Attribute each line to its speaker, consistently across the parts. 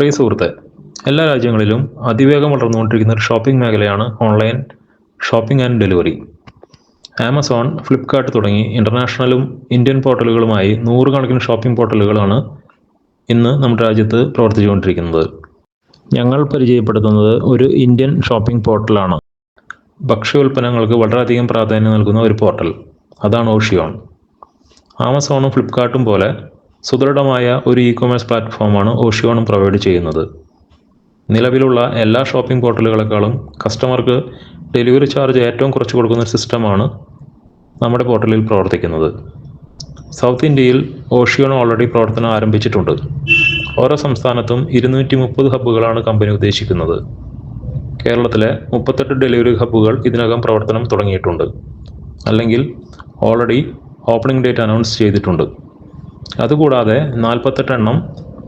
Speaker 1: പ്രിയ സുഹൃത്തെ എല്ലാ രാജ്യങ്ങളിലും അതിവേഗം വളർന്നുകൊണ്ടിരിക്കുന്ന ഒരു ഷോപ്പിംഗ് മേഖലയാണ് online shopping and delivery. Amazon Flipkart തുടങ്ങി ഇന്റർനാഷണലും ഇന്ത്യൻ പോർട്ടലുകളുമായി നൂറുകണക്കിന് ഷോപ്പിംഗ് പോർട്ടലുകളാണ് ഇന്ന് നമ്മുടെ രാജ്യത്ത് പ്രവർത്തിച്ചുകൊണ്ടിരിക്കുന്നത്. ഞങ്ങൾ പരിചയപ്പെടുത്തുന്നത് ഒരു ഇന്ത്യൻ ഷോപ്പിംഗ് പോർട്ടലാണ്. ഭക്ഷ്യോൽപ്പന്നങ്ങൾക്ക് വളരെയധികം പ്രാധാന്യം നൽകുന്ന ഒരു പോർട്ടൽ അതാണ് ഓഷിയോൺ. ആമസോണും ഫ്ലിപ്കാർട്ടും പോലെ സുദൃഢമായ ഒരു ഇ കൊമേഴ്സ് പ്ലാറ്റ്ഫോമാണ് ഓഷിയോണും പ്രൊവൈഡ് ചെയ്യുന്നത്. നിലവിലുള്ള എല്ലാ ഷോപ്പിംഗ് പോർട്ടലുകളെക്കാളും കസ്റ്റമർക്ക് ഡെലിവറി ചാർജ് ഏറ്റവും കുറച്ച് കൊടുക്കുന്ന ഒരു സിസ്റ്റമാണ് നമ്മുടെ പോർട്ടലിൽ പ്രവർത്തിക്കുന്നത്. സൗത്ത് ഇന്ത്യയിൽ ഓഷിയോൺ ഓൾറെഡി പ്രവർത്തനം ആരംഭിച്ചിട്ടുണ്ട്. ഓരോ സംസ്ഥാനത്തും ഇരുന്നൂറ്റി മുപ്പത് ഹബ്ബുകളാണ് കമ്പനി ഉദ്ദേശിക്കുന്നത്. കേരളത്തിലെ മുപ്പത്തെട്ട് ഡെലിവറി ഹബ്ബുകൾ ഇതിനകം പ്രവർത്തനം തുടങ്ങിയിട്ടുണ്ട്. അല്ലെങ്കിൽ ഓൾറെഡി ഓപ്പണിംഗ് ഡേറ്റ് അനൗൺസ് ചെയ്തിട്ടുണ്ട്. അതുകൂടാതെ നാൽപ്പത്തെട്ട് എണ്ണം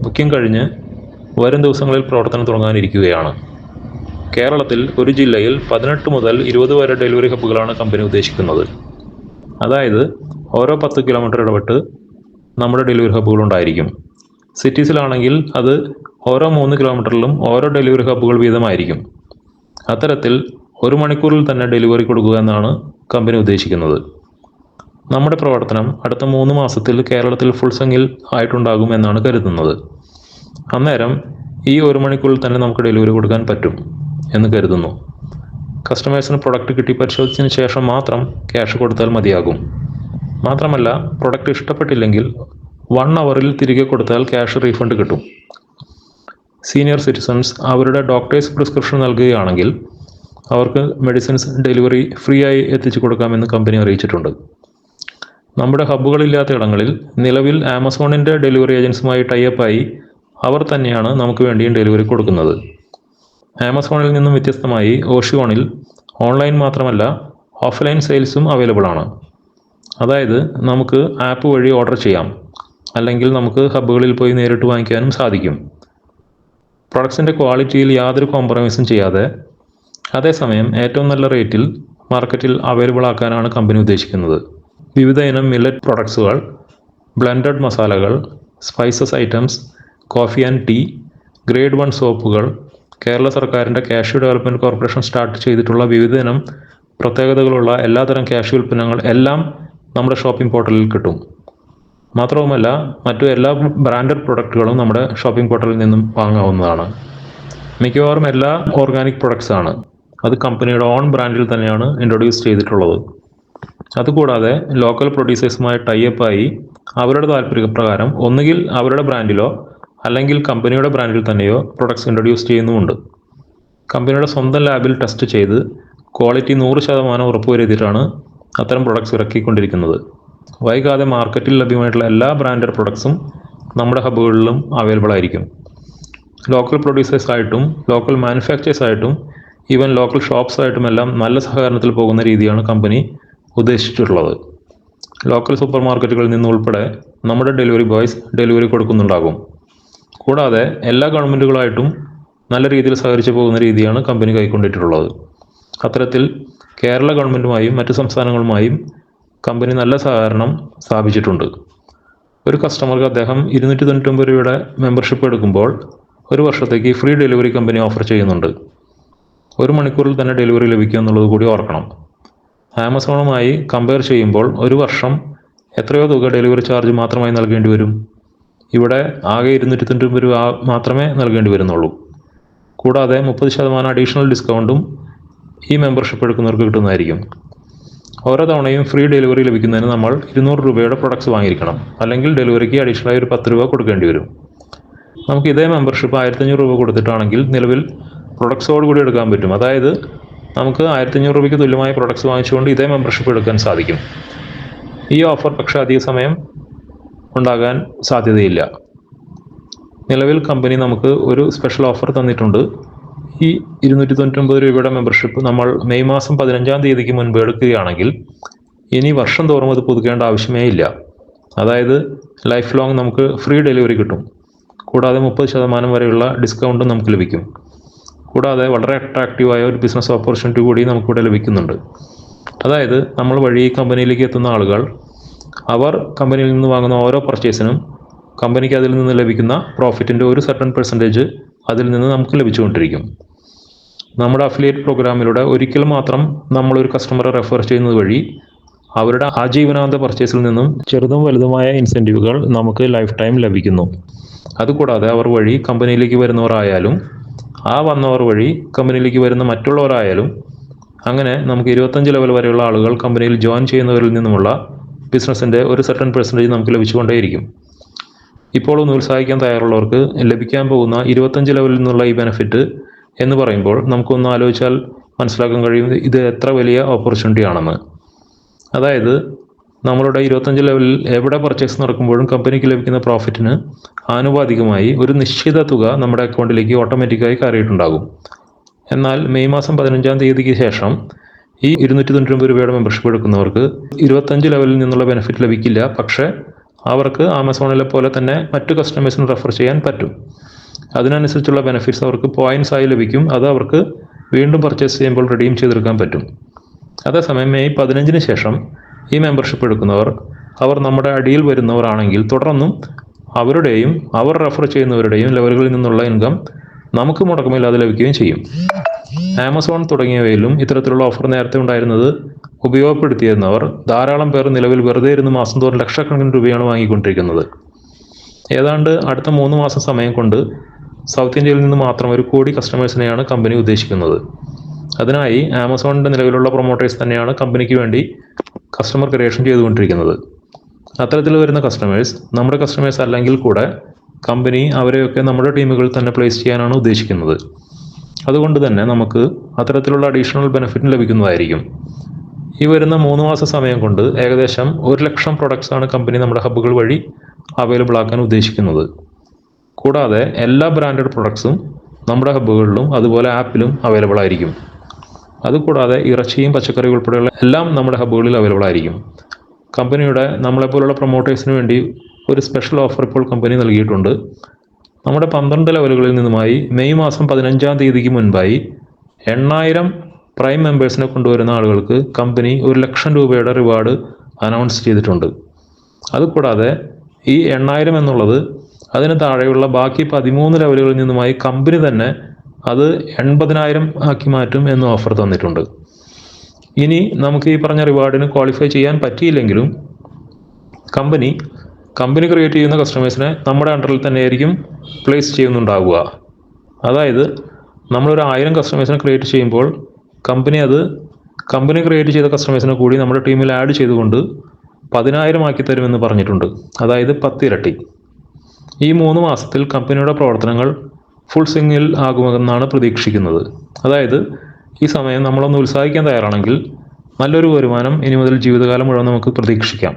Speaker 1: ബുക്കിംഗ് കഴിഞ്ഞ് വരും ദിവസങ്ങളിൽ പ്രവർത്തനം തുടങ്ങാനിരിക്കുകയാണ്. കേരളത്തിൽ ഒരു ജില്ലയിൽ പതിനെട്ട് മുതൽ ഇരുപത് വരെ ഡെലിവറി ഹബ്ബുകളാണ് കമ്പനി ഉദ്ദേശിക്കുന്നത്. അതായത് ഓരോ പത്ത് കിലോമീറ്റർ ഇടപെട്ട് നമ്മുടെ ഡെലിവറി ഹബ്ബുകൾ ഉണ്ടായിരിക്കും. സിറ്റീസിലാണെങ്കിൽ അത് ഓരോ മൂന്ന് കിലോമീറ്ററിലും ഓരോ ഡെലിവറി ഹബ്ബുകൾ വീതമായിരിക്കും. അത്തരത്തിൽ ഒരു മണിക്കൂറിൽ തന്നെ ഡെലിവറി കൊടുക്കുക എന്നാണ് കമ്പനി ഉദ്ദേശിക്കുന്നത്. നമ്മുടെ പ്രവർത്തനം അടുത്ത മൂന്ന് മാസത്തിൽ കേരളത്തിൽ ഫുൾ സംഖ്യയിൽ ആയിട്ടുണ്ടാകും എന്നാണ് കരുതുന്നത്. അന്നേരം ഈ ഒരു മണിക്കൂറിൽ തന്നെ നമുക്ക് ഡെലിവറി കൊടുക്കാൻ പറ്റും എന്ന് കരുതുന്നു. കസ്റ്റമേഴ്സിന് പ്രൊഡക്റ്റ് കിട്ടി പരിശോധിച്ചതിന് ശേഷം മാത്രം ക്യാഷ് കൊടുത്താൽ മതിയാകും. മാത്രമല്ല പ്രൊഡക്റ്റ് ഇഷ്ടപ്പെട്ടില്ലെങ്കിൽ വൺ അവറിൽ തിരികെ കൊടുത്താൽ ക്യാഷ് റീഫണ്ട് കിട്ടും. സീനിയർ സിറ്റിസൺസ് അവരുടെ ഡോക്ടേഴ്സ് പ്രിസ്ക്രിപ്ഷൻ നൽകുകയാണെങ്കിൽ അവർക്ക് മെഡിസിൻസ് ഡെലിവറി ഫ്രീ ആയി എത്തിച്ചു കൊടുക്കാമെന്ന് കമ്പനി അറിയിച്ചിട്ടുണ്ട്. നമ്മുടെ ഹബ്ബുകളില്ലാത്ത ഇടങ്ങളിൽ നിലവിൽ ആമസോണിന്റെ ഡെലിവറി ഏജൻസുമായി ടൈപ്പായി അവർ തന്നെയാണ് നമുക്ക് വേണ്ടിയും ഡെലിവറി കൊടുക്കുന്നത്. ആമസോണിൽ നിന്നും വ്യത്യസ്തമായി ഓഷിയോണിൽ ഓൺലൈൻ മാത്രമല്ല ഓഫ്ലൈൻ സെയിൽസും അവൈലബിൾ ആണ്. അതായത് നമുക്ക് ആപ്പ് വഴി ഓർഡർ ചെയ്യാം. അല്ലെങ്കിൽ നമുക്ക് ഹബ്ബുകളിൽ പോയി നേരിട്ട് വാങ്ങിക്കാനും സാധിക്കും. പ്രൊഡക്ട്സിന്റെ ക്വാളിറ്റിയിൽ യാതൊരു കോംപ്രമൈസും ചെയ്യാതെ അതേസമയം ഏറ്റവും നല്ല റേറ്റിൽ മാർക്കറ്റിൽ അവൈലബിൾ ആക്കാനാണ് കമ്പനി ഉദ്ദേശിക്കുന്നത്. വിവിധ ഇനം മില്ലറ്റ് പ്രൊഡക്ട്സുകൾ ബ്ലെൻഡഡ് മസാലകൾ spices items coffee and tea grade one സോപ്പുകൾ Kerala സർക്കാരിന്റെ കാഷ്യൂ ഡെവലപ്മെന്റ് കോർപ്പറേഷൻ സ്റ്റാർട്ട് ചെയ്തിട്ടുള്ള വിവിധ ഇനം പ്രത്യേകതകളുള്ള എല്ലാതരം കാഷ്യൂ ഉൽപ്പന്നങ്ങൾ എല്ലാം നമ്മുടെ ഷോപ്പിംഗ് പോർട്ടലിൽ കിട്ടും. മാത്രവുമല്ല മറ്റു എല്ലാ ബ്രാൻഡഡ് പ്രൊഡക്റ്റുകളും നമ്മുടെ ഷോപ്പിംഗ് പോർട്ടലിൽ നിന്നും വാങ്ങാവുന്നതാണ്. മിക്കവാറും എല്ലാ ഓർഗാനിക് പ്രൊഡക്ട്സ് ആണ്. അത് കമ്പനിയുടെ ഓൺ ബ്രാൻഡിൽ തന്നെയാണ് ഇൻട്രൊഡ്യൂസ് ചെയ്തിട്ടുള്ളത്. അതുകൂടാതെ ലോക്കൽ പ്രൊഡ്യൂസേഴ്സുമായി ടൈപ്പായി അവരുടെ താല്പര്യപ്രകാരം ഒന്നുകിൽ അവരുടെ ബ്രാൻഡിലോ അല്ലെങ്കിൽ കമ്പനിയുടെ ബ്രാൻഡിൽ തന്നെയോ പ്രൊഡക്ട്സ് ഇൻട്രൊഡ്യൂസ് ചെയ്യുന്നുമുണ്ട്. കമ്പനിയുടെ സ്വന്തം ലാബിൽ ടെസ്റ്റ് ചെയ്ത് ക്വാളിറ്റി നൂറ് ശതമാനം ഉറപ്പുവരുത്തിയിട്ടാണ് അത്തരം പ്രൊഡക്ട്സ് ഇറക്കിക്കൊണ്ടിരിക്കുന്നത്. വൈകാതെ മാർക്കറ്റിൽ ലഭ്യമായിട്ടുള്ള എല്ലാ ബ്രാൻഡഡ് പ്രൊഡക്ട്സും നമ്മുടെ ഹബ്ബുകളിലും അവൈലബിൾ ആയിരിക്കും. ലോക്കൽ പ്രൊഡ്യൂസേഴ്സ് ആയിട്ടും ലോക്കൽ മാനുഫാക്ചേഴ്സ് ആയിട്ടും ഈവൻ ലോക്കൽ ഷോപ്സ് ആയിട്ടും എല്ലാം നല്ല സഹകരണത്തിൽ പോകുന്ന രീതിയാണ് കമ്പനി ഉദ്ദേശിച്ചിട്ടുള്ളത്. ലോക്കൽ സൂപ്പർ മാർക്കറ്റുകളിൽ നിന്നുൾപ്പെടെ നമ്മുടെ ഡെലിവറി ബോയ്സ് ഡെലിവറി കൊടുക്കുന്നുണ്ടാകും. കൂടാതെ എല്ലാ ഗവൺമെന്റുകളായിട്ടും നല്ല രീതിയിൽ സഹകരിച്ചു പോകുന്ന രീതിയാണ് കമ്പനി കൈക്കൊണ്ടിട്ടുള്ളത്. അത്തരത്തിൽ കേരള ഗവൺമെന്റുമായും മറ്റ് സംസ്ഥാനങ്ങളുമായും കമ്പനി നല്ല സഹകരണം സ്ഥാപിച്ചിട്ടുണ്ട്. ഒരു കസ്റ്റമർക്ക് അദ്ദേഹം ഇരുന്നൂറ്റി തൊണ്ണൂറ്റൊമ്പത് രൂപയുടെ മെമ്പർഷിപ്പ് എടുക്കുമ്പോൾ ഒരു വർഷത്തേക്ക് ഫ്രീ ഡെലിവറി കമ്പനി ഓഫർ ചെയ്യുന്നുണ്ട്. ഒരു മണിക്കൂറിൽ തന്നെ ഡെലിവറി ലഭിക്കുക എന്നുള്ളത് കൂടി ഓർക്കണം. ആമസോണുമായി കമ്പയർ ചെയ്യുമ്പോൾ ഒരു വർഷം എത്രയോ തുക ഡെലിവറി ചാർജ് മാത്രമായി നൽകേണ്ടി വരും. ഇവിടെ ആകെ ഇരുന്നൂറ്റി തൊണ്ണൂറ്റി രൂപ മാത്രമേ നൽകേണ്ടി വരുന്നുള്ളൂ. കൂടാതെ മുപ്പത് ശതമാനം അഡീഷണൽ ഡിസ്കൗണ്ടും ഈ മെമ്പർഷിപ്പ് എടുക്കുന്നവർക്ക് കിട്ടുന്നതായിരിക്കും. ഓരോ തവണയും ഫ്രീ ഡെലിവറി ലഭിക്കുന്നതിന് നമ്മൾ ഇരുന്നൂറ് രൂപയുടെ പ്രൊഡക്ട്സ് വാങ്ങിയിരിക്കണം. അല്ലെങ്കിൽ ഡെലിവറിക്ക് അഡീഷണലായി ഒരു പത്ത് രൂപ കൊടുക്കേണ്ടി വരും. നമുക്ക് ഇതേ മെമ്പർഷിപ്പ് ആയിരത്തഞ്ഞൂറ് രൂപ കൊടുത്തിട്ടാണെങ്കിൽ നിലവിൽ പ്രൊഡക്ട്സോട് കൂടി എടുക്കാൻ പറ്റും. അതായത് നമുക്ക് ആയിരത്തഞ്ഞൂറ് രൂപയ്ക്ക് തുല്യമായ പ്രൊഡക്ട്സ് വാങ്ങിച്ചുകൊണ്ട് ഇതേ മെമ്പർഷിപ്പ് എടുക്കാൻ സാധിക്കും. ഈ ഓഫർ പക്ഷേ അധിക സമയം ഉണ്ടാകാൻ സാധ്യതയില്ല. നിലവിൽ കമ്പനി നമുക്ക് ഒരു സ്പെഷ്യൽ ഓഫർ തന്നിട്ടുണ്ട്. ഈ ഇരുന്നൂറ്റി തൊണ്ണൂറ്റൊമ്പത് രൂപയുടെ മെമ്പർഷിപ്പ് നമ്മൾ മെയ് മാസം പതിനഞ്ചാം തീയതിക്ക് മുൻപ് എടുക്കുകയാണെങ്കിൽ ഇനി വർഷം തോറും അത് പുതുക്കേണ്ട ആവശ്യമേ ഇല്ല. അതായത് ലൈഫ് ലോങ് നമുക്ക് ഫ്രീ ഡെലിവറി കിട്ടും. കൂടാതെ മുപ്പത് ശതമാനം വരെയുള്ള ഡിസ്കൗണ്ടും നമുക്ക് ലഭിക്കും. കൂടാതെ വളരെ അട്രാക്റ്റീവായ ഒരു ബിസിനസ് ഓപ്പർച്യൂണിറ്റി കൂടി നമുക്കിവിടെ ലഭിക്കുന്നുണ്ട്. അതായത് നമ്മൾ വഴി കമ്പനിയിലേക്ക് എത്തുന്ന ആളുകൾ അവർ കമ്പനിയിൽ നിന്ന് വാങ്ങുന്ന ഓരോ പർച്ചേസിനും കമ്പനിക്ക് അതിൽ നിന്ന് ലഭിക്കുന്ന പ്രോഫിറ്റിന്റെ ഒരു സർട്ടൺ പെർസെന്റേജ് അതിൽ നിന്ന് നമുക്ക് ലഭിച്ചുകൊണ്ടിരിക്കും. നമ്മുടെ അഫിലിയേറ്റ് പ്രോഗ്രാമിലൂടെ ഒരിക്കൽ മാത്രം നമ്മളൊരു കസ്റ്റമറെ റെഫർ ചെയ്യുന്നത് വഴി അവരുടെ ആജീവനാന്ത പർച്ചേസിൽ നിന്നും ചെറുതും വലുതുമായ ഇൻസെന്റീവുകൾ നമുക്ക് ലൈഫ് ടൈം ലഭിക്കുന്നു. അതുകൂടാതെ അവർ വഴി കമ്പനിയിലേക്ക് വരുന്നവരായാലും ആ വന്നവർ വഴി കമ്പനിയിലേക്ക് വരുന്ന മറ്റുള്ളവരായാലും അങ്ങനെ നമുക്ക് ഇരുപത്തഞ്ച് ലെവൽ വരെയുള്ള ആളുകൾ കമ്പനിയിൽ ജോയിൻ ചെയ്യുന്നവരിൽ നിന്നുമുള്ള ബിസിനസ്സിന്റെ ഒരു സർട്ടൻ പെർസെന്റേജ് നമുക്ക് ലഭിച്ചുകൊണ്ടേയിരിക്കും. ഇപ്പോൾ ഒന്ന് ഉത്സാഹിക്കാൻ തയ്യാറുള്ളവർക്ക് ലഭിക്കാൻ പോകുന്ന ഇരുപത്തഞ്ച് ലെവലിൽ നിന്നുള്ള ഈ ബെനിഫിറ്റ് എന്ന് പറയുമ്പോൾ നമുക്കൊന്ന് ആലോചിച്ചാൽ മനസ്സിലാക്കാൻ കഴിയും ഇത് എത്ര വലിയ ഓപ്പർച്യൂണിറ്റി ആണെന്ന്. അതായത് നമ്മളുടെ ഇരുപത്തഞ്ച് ലെവലിൽ എവിടെ പർച്ചേസ് നടക്കുമ്പോഴും കമ്പനിക്ക് ലഭിക്കുന്ന പ്രോഫിറ്റിന് ആനുപാതികമായി ഒരു നിശ്ചിത തുക നമ്മുടെ അക്കൗണ്ടിലേക്ക് ഓട്ടോമാറ്റിക്കായി കയറിയിട്ടുണ്ടാകും. എന്നാൽ മെയ് മാസം പതിനഞ്ചാം തീയതിക്ക് ശേഷം ഈ ഇരുന്നൂറ്റി തൊണ്ണൂറ്റി രൂപയുടെ മെമ്പർഷിപ്പ് എടുക്കുന്നവർക്ക് ഇരുപത്തഞ്ച് ലെവലിൽ നിന്നുള്ള ബെനിഫിറ്റ് ലഭിക്കില്ല. പക്ഷേ അവർക്ക് ആമസോണിലെ പോലെ തന്നെ മറ്റു കസ്റ്റമേഴ്സിന് റെഫർ ചെയ്യാൻ പറ്റും. അതിനനുസരിച്ചുള്ള ബെനിഫിറ്റ്സ് അവർക്ക് പോയിന്റ്സ് ആയി ലഭിക്കും. അത് അവർക്ക് വീണ്ടും പർച്ചേസ് ചെയ്യുമ്പോൾ റിഡീം ചെയ്തെടുക്കാൻ പറ്റും. അതേസമയം മെയ് പതിനഞ്ചിന് ശേഷം ഈ മെമ്പർഷിപ്പ് എടുക്കുന്നവർ അവർ നമ്മുടെ അടിയിൽ വരുന്നവരാണെങ്കിൽ തുടർന്നും അവരുടെയും അവർ റെഫർ ചെയ്യുന്നവരുടെയും ലെവലുകളിൽ നിന്നുള്ള ഇൻകം നമുക്ക് മുടക്കമില്ലാതെ ലഭിക്കുകയും ചെയ്യും. ആമസോൺ തുടങ്ങിയവയിലും ഇത്തരത്തിലുള്ള ഓഫർ നേരത്തെ ഉണ്ടായിരുന്നത് ഉപയോഗപ്പെടുത്തിയിരുന്നവർ ധാരാളം പേർ നിലവിൽ വെറുതെ ഇരുന്ന് മാസം തോറും ലക്ഷക്കണക്കിന് രൂപയാണ് വാങ്ങിക്കൊണ്ടിരിക്കുന്നത്. ഏതാണ്ട് അടുത്ത മൂന്ന് മാസം സമയം കൊണ്ട് സൗത്ത് ഇന്ത്യയിൽ നിന്ന് മാത്രം ഒരു കോടി കസ്റ്റമേഴ്സിനെയാണ് കമ്പനി ഉദ്ദേശിക്കുന്നത്. അതിനായി ആമസോണിന്റെ നിലവിലുള്ള പ്രൊമോട്ടേഴ്സ് തന്നെയാണ് കമ്പനിക്ക് വേണ്ടി കസ്റ്റമർ ക്രിയേഷൻ ചെയ്തുകൊണ്ടിരിക്കുന്നത്. അത്തരത്തിൽ വരുന്ന കസ്റ്റമേഴ്സ് നമ്മുടെ കസ്റ്റമേഴ്സ് അല്ലെങ്കിൽ കൂടെ കമ്പനി അവരെയൊക്കെ നമ്മുടെ ടീമുകളിൽ തന്നെ പ്ലേസ് ചെയ്യാനാണ് ഉദ്ദേശിക്കുന്നത്. അതുകൊണ്ട് തന്നെ നമുക്ക് അത്തരത്തിലുള്ള അഡീഷണൽ ബെനിഫിറ്റ് ലഭിക്കുന്നതായിരിക്കും. ഈ വരുന്ന മൂന്ന് മാസ സമയം കൊണ്ട് ഏകദേശം ഒരു ലക്ഷം പ്രൊഡക്ട്സാണ് കമ്പനി നമ്മുടെ ഹബ്ബുകൾ വഴി അവൈലബിൾ ആക്കാൻ ഉദ്ദേശിക്കുന്നത്. കൂടാതെ എല്ലാ ബ്രാൻഡഡ് പ്രൊഡക്ട്സും നമ്മുടെ ഹബ്ബുകളിലും അതുപോലെ ആപ്പിലും അവൈലബിൾ ആയിരിക്കും. അതുകൂടാതെ ഇറച്ചിയും പച്ചക്കറിയും ഉൾപ്പെടെയുള്ള എല്ലാം നമ്മുടെ ഹബ്ബുകളിൽ അവൈലബിൾ ആയിരിക്കും. കമ്പനിയുടെ നമ്മളെപ്പോലുള്ള പ്രൊമോട്ടേഴ്സിന് വേണ്ടി ഒരു സ്പെഷ്യൽ ഓഫർ ഇപ്പോൾ കമ്പനി നൽകിയിട്ടുണ്ട്. നമ്മുടെ പന്ത്രണ്ട് ലെവലുകളിൽ നിന്നുമായി മെയ് മാസം പതിനഞ്ചാം തീയതിക്ക് മുൻപായി എണ്ണായിരം പ്രൈം മെമ്പേഴ്സിനെ കൊണ്ടുവരുന്ന ആളുകൾക്ക് കമ്പനി ഒരു ലക്ഷം രൂപയുടെ റിവാർഡ് അനൗൺസ് ചെയ്തിട്ടുണ്ട്. അതുകൂടാതെ ഈ എണ്ണായിരം എന്നുള്ളത് അതിന് താഴെയുള്ള ബാക്കി പതിമൂന്ന് ലെവലുകളിൽ നിന്നുമായി കമ്പനി തന്നെ അത് എൺപതിനായിരം ആക്കി മാറ്റും എന്ന് ഓഫർ തന്നിട്ടുണ്ട്. ഇനി നമുക്ക് ഈ പറഞ്ഞ റിവാർഡിന് ക്വാളിഫൈ ചെയ്യാൻ പറ്റിയില്ലെങ്കിലും കമ്പനി കമ്പനി ക്രിയേറ്റ് ചെയ്യുന്ന കസ്റ്റമേഴ്സിനെ നമ്മുടെ അണ്ടറിൽ തന്നെ ആയിരിക്കും പ്ലേസ് ചെയ്യുന്നുണ്ടാവുക. അതായത് നമ്മളൊരു ആയിരം കസ്റ്റമേഴ്സിനെ ക്രിയേറ്റ് ചെയ്യുമ്പോൾ കമ്പനി അത് കമ്പനി ക്രിയേറ്റ് ചെയ്ത കസ്റ്റമേഴ്സിനെ കൂടി നമ്മുടെ ടീമിൽ ആഡ് ചെയ്തുകൊണ്ട് പതിനായിരം ആക്കി തരുമെന്ന് പറഞ്ഞിട്ടുണ്ട്. അതായത് പത്തിരട്ടി. ഈ മൂന്ന് മാസത്തിൽ കമ്പനിയുടെ പ്രവർത്തനങ്ങൾ ഫുൾ സ്വിങ്ങിൽ ആകുമെന്നാണ് പ്രതീക്ഷിക്കുന്നത്. അതായത് ഈ സമയം നമ്മളൊന്ന് ഉത്സാഹിക്കാൻ തയ്യാറാണെങ്കിൽ നല്ലൊരു വരുമാനം ഇനി മുതൽ ജീവിതകാലം മുഴുവൻ നമുക്ക് പ്രതീക്ഷിക്കാം.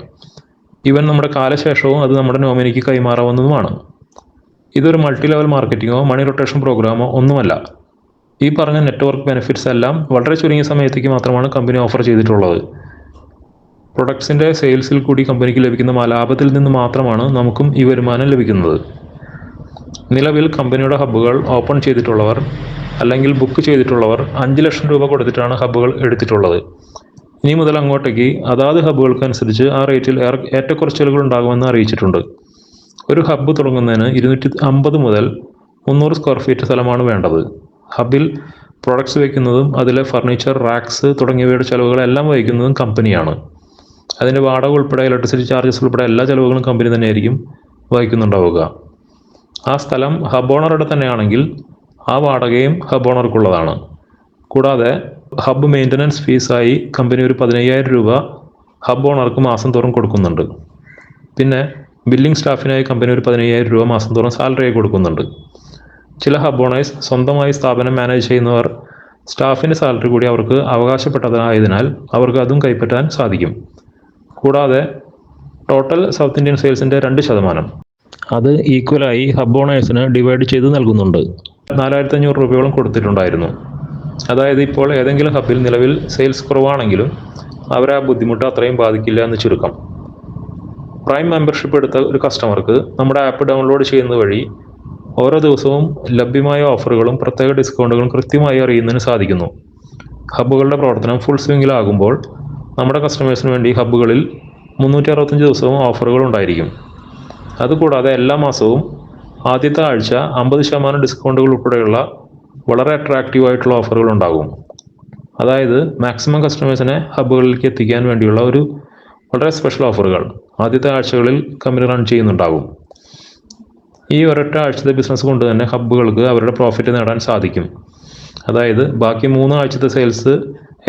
Speaker 1: ഈവൻ നമ്മുടെ കാലശേഷവും അത് നമ്മുടെ നോമിനിക്ക് കൈമാറാവുന്നതുമാണ്. ഇതൊരു മൾട്ടി ലെവൽ മാർക്കറ്റിങ്ങോ മണി റൊട്ടേഷൻ പ്രോഗ്രാമോ ഒന്നുമല്ല. ഈ പറഞ്ഞ നെറ്റ്വർക്ക് ബെനിഫിറ്റ്സ് എല്ലാം വളരെ ചുരുങ്ങിയ സമയത്തേക്ക് മാത്രമാണ് കമ്പനി ഓഫർ ചെയ്തിട്ടുള്ളത്. പ്രൊഡക്ട്സിന്റെ സെയിൽസിൽ കൂടി കമ്പനിക്ക് ലഭിക്കുന്ന ലാഭത്തിൽ നിന്ന് മാത്രമാണ് നമുക്കും ഈ വരുമാനം ലഭിക്കുന്നത്. നിലവിൽ കമ്പനിയുടെ ഹബ്ബുകൾ ഓപ്പൺ ചെയ്തിട്ടുള്ളവർ അല്ലെങ്കിൽ ബുക്ക് ചെയ്തിട്ടുള്ളവർ അഞ്ച് ലക്ഷം രൂപ കൊടുത്തിട്ടാണ് ഹബ്ബുകൾ എടുത്തിട്ടുള്ളത്. ഇനി മുതൽ അങ്ങോട്ടേക്ക് അതാത് ഹബ്ബുകൾക്കനുസരിച്ച് ആ റേറ്റിൽ ഏറെ- ഏറ്റക്കുറച്ചിലുകൾ ഉണ്ടാകുമെന്ന് അറിയിച്ചിട്ടുണ്ട്. ഒരു ഹബ്ബ് തുടങ്ങുന്നതിന് ഇരുന്നൂറ്റി അമ്പത് മുതൽ മുന്നൂറ് സ്ക്വയർ ഫീറ്റ് സ്ഥലമാണ് വേണ്ടത്. ഹബിൽ പ്രൊഡക്ട്സ് വയ്ക്കുന്നതും അതിലെ ഫർണിച്ചർ റാക്സ് തുടങ്ങിയവയുടെ ചിലവുകളെല്ലാം വഹിക്കുന്നതും കമ്പനിയാണ്. അതിന്റെ വാടക ഉൾപ്പെടെ ഇലക്ട്രിസിറ്റി ചാർജസ് ഉൾപ്പെടെ എല്ലാ ചിലവുകളും കമ്പനി തന്നെയായിരിക്കും വഹിക്കുന്നുണ്ടാവുക. ആ സ്ഥലം ഹബ് ഓണറുടെ തന്നെയാണെങ്കിൽ ആ വാടകയും ഹബ് ഓണർക്കുള്ളതാണ് കൂടാതെ ഹബ് മെയിന്റനൻസ് ഫീസായി കമ്പനി ഒരു പതിനയ്യായിരം രൂപ ഹബ് ഓണർക്ക് മാസം തോറും കൊടുക്കുന്നുണ്ട്. പിന്നെ ബില്ലിംഗ് സ്റ്റാഫിനായി കമ്പനി ഒരു പതിനയ്യായിരം രൂപ മാസം തോറും സാലറിയായി കൊടുക്കുന്നുണ്ട്. ചില ഹബ് ഓണേഴ്സ് സ്വന്തമായി സ്ഥാപനം മാനേജ് ചെയ്യുന്നവർ സ്റ്റാഫിന്റെ സാലറി കൂടി അവർക്ക് അവകാശപ്പെട്ടതായതിനാൽ അവർക്ക് അതും കൈപ്പറ്റാൻ സാധിക്കും. കൂടാതെ ടോട്ടൽ സൗത്ത് ഇന്ത്യൻ സെയിൽസിന്റെ രണ്ട് ശതമാനം. അത് ഈക്വലായി ഹബ് ഓണേഴ്സിന് ഡിവൈഡ് ചെയ്ത് നൽകുന്നുണ്ട്. നാലായിരത്തി അഞ്ഞൂറ് രൂപയോളം കൊടുത്തിട്ടുണ്ടായിരുന്നു. അതായത് ഇപ്പോൾ ഏതെങ്കിലും ഹബിൽ നിലവിൽ സെയിൽസ് കുറവാണെങ്കിലും അവരാ ബുദ്ധിമുട്ട് അത്രയും ബാധിക്കില്ല എന്ന് ചുരുക്കം. പ്രൈം മെമ്പർഷിപ്പ് എടുത്ത ഒരു കസ്റ്റമർക്ക് നമ്മുടെ ആപ്പ് ഡൗൺലോഡ് ചെയ്യുന്നത് വഴി ഓരോ ദിവസവും ലഭ്യമായ ഓഫറുകളും പ്രത്യേക ഡിസ്കൗണ്ടുകളും കൃത്യമായി അറിയുന്നതിന് സാധിക്കുന്നു. ഹബ്ബുകളുടെ പ്രവർത്തനം ഫുൾ സ്വിങ്ങിലാകുമ്പോൾ നമ്മുടെ കസ്റ്റമേഴ്സിന് വേണ്ടി ഹബ്ബുകളിൽ മുന്നൂറ്റി അറുപത്തഞ്ച് ദിവസവും ഓഫറുകൾ ഉണ്ടായിരിക്കും. അതുകൂടാതെ എല്ലാ മാസവും ആദ്യത്തെ ആഴ്ച അമ്പത് ശതമാനം ഡിസ്കൗണ്ടുകൾ ഉൾപ്പെടെയുള്ള വളരെ അട്രാക്റ്റീവ് ആയിട്ടുള്ള ഓഫറുകൾ ഉണ്ടാകും. അതായത് മാക്സിമം കസ്റ്റമേഴ്സിനെ ഹബ്ബുകളിലേക്ക് എത്തിക്കാൻ വേണ്ടിയുള്ള ഒരു വളരെ സ്പെഷ്യൽ ഓഫറുകൾ ആദ്യത്തെ ആഴ്ചകളിൽ കമ്പനി റൺ ചെയ്യുന്നുണ്ടാകും. ഈ ഒരൊറ്റ ആഴ്ചത്തെ ബിസിനസ് കൊണ്ട് തന്നെ ഹബ്ബുകൾക്ക് അവരുടെ പ്രോഫിറ്റ് നേടാൻ സാധിക്കും. അതായത് ബാക്കി മൂന്ന് ആഴ്ചത്തെ സെയിൽസ്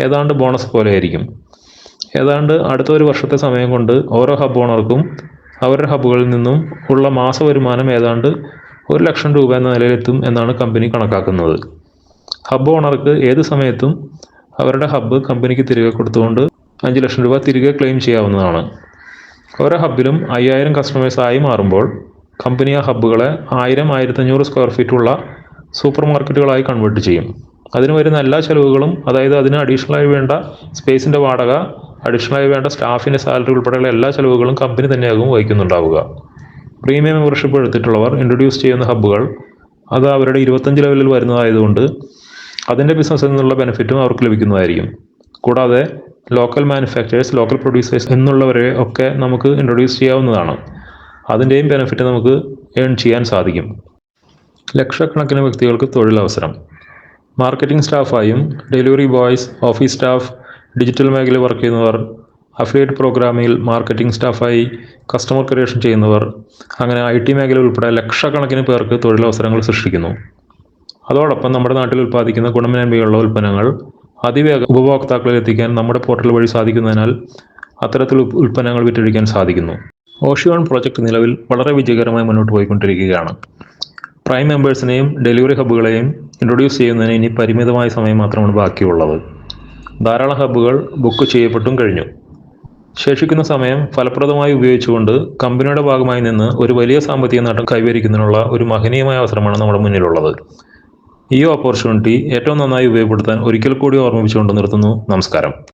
Speaker 1: ഏതാണ്ട് ബോണസ് പോലെ ആയിരിക്കും. ഏതാണ്ട് അടുത്ത ഒരു വർഷത്തെ സമയം കൊണ്ട് ഓരോ ഹബ് ഓണർക്കും അവരുടെ ഹബ്ബുകളിൽ നിന്നും ഉള്ള മാസ വരുമാനം ഏതാണ്ട് ഒരു ലക്ഷം രൂപ എന്ന നിലയിലെത്തും എന്നാണ് കമ്പനി കണക്കാക്കുന്നത്. ഹബ് ഓണർക്ക് ഏത് സമയത്തും അവരുടെ ഹബ്ബ് കമ്പനിക്ക് തിരികെ കൊടുത്തുകൊണ്ട് അഞ്ച് ലക്ഷം രൂപ തിരികെ ക്ലെയിം ചെയ്യാവുന്നതാണ്. ഓരോ ഹബ്ബിലും അയ്യായിരം കസ്റ്റമേഴ്സായി മാറുമ്പോൾ കമ്പനി ആ ഹബ്ബുകളെ ആയിരം ആയിരത്തഞ്ഞൂറ് സ്ക്വയർ ഫീറ്റ് ഉള്ള സൂപ്പർ മാർക്കറ്റുകളായി കൺവേർട്ട് ചെയ്യും. അതിന് വരുന്ന എല്ലാ ചെലവുകളും അതായത് അതിന് അഡീഷണലായി വേണ്ട സ്പേസിന്റെ വാടക അഡീഷണലായി വേണ്ട സ്റ്റാഫിന്റെ സാലറി ഉൾപ്പെടെയുള്ള എല്ലാ ചെലവുകളും കമ്പനി തന്നെയാകും വഹിക്കുന്നുണ്ടാവുക. പ്രീമിയം മെമ്പർഷിപ്പ് എടുത്തിട്ടുള്ളവർ ഇൻട്രൊഡ്യൂസ് ചെയ്യുന്ന ഹബ്ബുകൾ അത് അവരുടെ ഇരുപത്തഞ്ച് ലെവലിൽ വരുന്നതായതുകൊണ്ട് അതിന്റെ ബിസിനസ്സിൽ നിന്നുള്ള ബെനിഫിറ്റും അവർക്ക് ലഭിക്കുന്നതായിരിക്കും. കൂടാതെ ലോക്കൽ മാനുഫാക്ചറേഴ്സ് ലോക്കൽ പ്രൊഡ്യൂസേഴ്സ് എന്നുള്ളവരെ ഒക്കെ നമുക്ക് ഇൻട്രൊഡ്യൂസ് ചെയ്യാവുന്നതാണ്. അതിന്റെയും ബെനിഫിറ്റ് നമുക്ക് ഏൺ ചെയ്യാൻ സാധിക്കും. ലക്ഷക്കണക്കിന് വ്യക്തികൾക്ക് തൊഴിലവസരം. Marketing സ്റ്റാഫായും delivery boys office staff digital മേഖലയിൽ വർക്ക് ചെയ്യുന്നവർ അഫിലിയേറ്റ് പ്രോഗ്രാമിൽ മാർക്കറ്റിംഗ് സ്റ്റാഫായി കസ്റ്റമർ ക്രിയേഷൻ ചെയ്യുന്നവർ അങ്ങനെ ഐ ടി മേഖല ഉൾപ്പെടെ ലക്ഷക്കണക്കിന് പേർക്ക് തൊഴിലവസരങ്ങൾ സൃഷ്ടിക്കുന്നു. അതോടൊപ്പം നമ്മുടെ നാട്ടിൽ ഉൽപ്പാദിക്കുന്ന ഗുണമേന്മയുള്ള ഉൽപ്പന്നങ്ങൾ അതിവേഗ ഉപഭോക്താക്കളിൽ എത്തിക്കാൻ നമ്മുടെ പോർട്ടൽ വഴി സാധിക്കുന്നതിനാൽ അത്തരത്തിൽ ഉൽപ്പന്നങ്ങൾ വിറ്റഴിക്കാൻ സാധിക്കുന്നു. ഓഷിയോൺ പ്രോജക്റ്റ് നിലവിൽ വളരെ വിജയകരമായി മുന്നോട്ട് പോയിക്കൊണ്ടിരിക്കുകയാണ്. പ്രൈം മെമ്പേഴ്സിനെയും ഡെലിവറി ഹബ്ബുകളെയും ഇൻട്രൊഡ്യൂസ് ചെയ്യുന്നതിന് ഇനി പരിമിതമായ സമയം മാത്രമാണ് ബാക്കിയുള്ളത്. ധാരാളം ഹബ്ബുകൾ ബുക്ക് ചെയ്യപ്പെട്ടും കഴിഞ്ഞു. ശേഷിക്കുന്ന സമയം ഫലപ്രദമായി ഉപയോഗിച്ചുകൊണ്ട് കമ്പനിയുടെ ഭാഗമായി നിന്ന് ഒരു വലിയ സാമ്പത്തിക നേട്ടം കൈവരിക്കുന്നതിനുള്ള ഒരു മഹനീയമായ അവസരമാണ് നമ്മുടെ മുന്നിലുള്ളത്. ഈ ഓപ്പർച്യൂണിറ്റി ഏറ്റവും നന്നായി ഉപയോഗപ്പെടുത്താൻ ഒരിക്കൽ കൂടി ഓർമ്മിപ്പിച്ചുകൊണ്ട് നിർത്തുന്നു. നമസ്കാരം.